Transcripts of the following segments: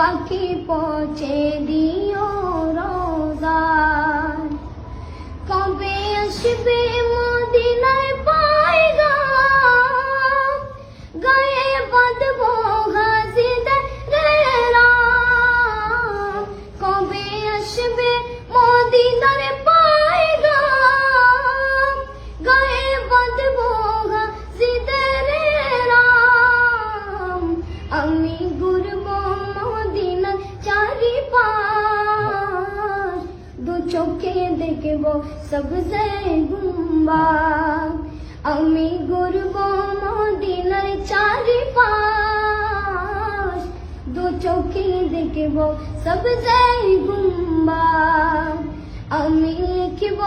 পাখি পচে দিও রোজার। কবে আসবে মদিনায় পাইগা গায়ে বাঁধব চোখে দেখব সবজে গুম্বা আমি ঘুরব মদিনার চারিপাশ দু চোখে দেখব সবজে গুম্বা আমি লিখব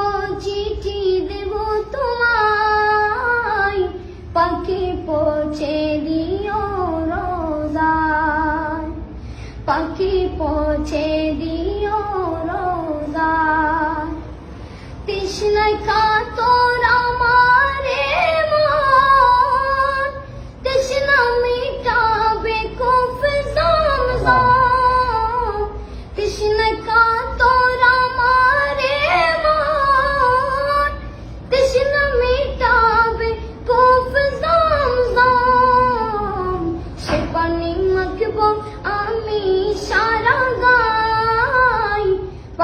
চিঠি দেব তোমায় পাখি পৌঁছে দিও রোজায় পাখি পৌঁছে দিও তৃষ্ণায় কাতর আমারে মন তৃষ্ণা মিটাবে খুব জমজম তৃষ্ণায় কাতর আমারে মন তৃষ্ণা মিটাবে খুব জমজম সে পানি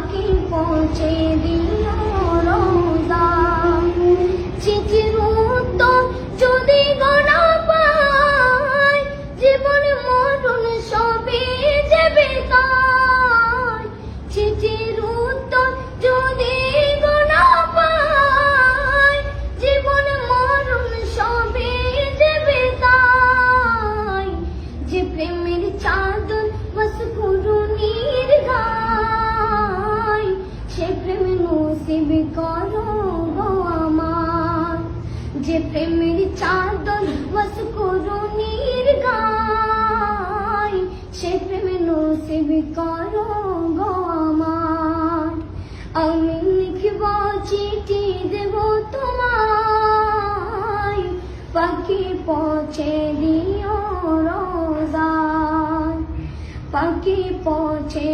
পাখি পৌঁছে করো গো আমার। যে প্রেমের চাদর বস করুণীর গায়, সে প্রেম নসিব করো গো আমার। আমি লিখব চিঠি দেব তোমায়, পাখি পৌঁছে দিও রোজায়। পাখি দিও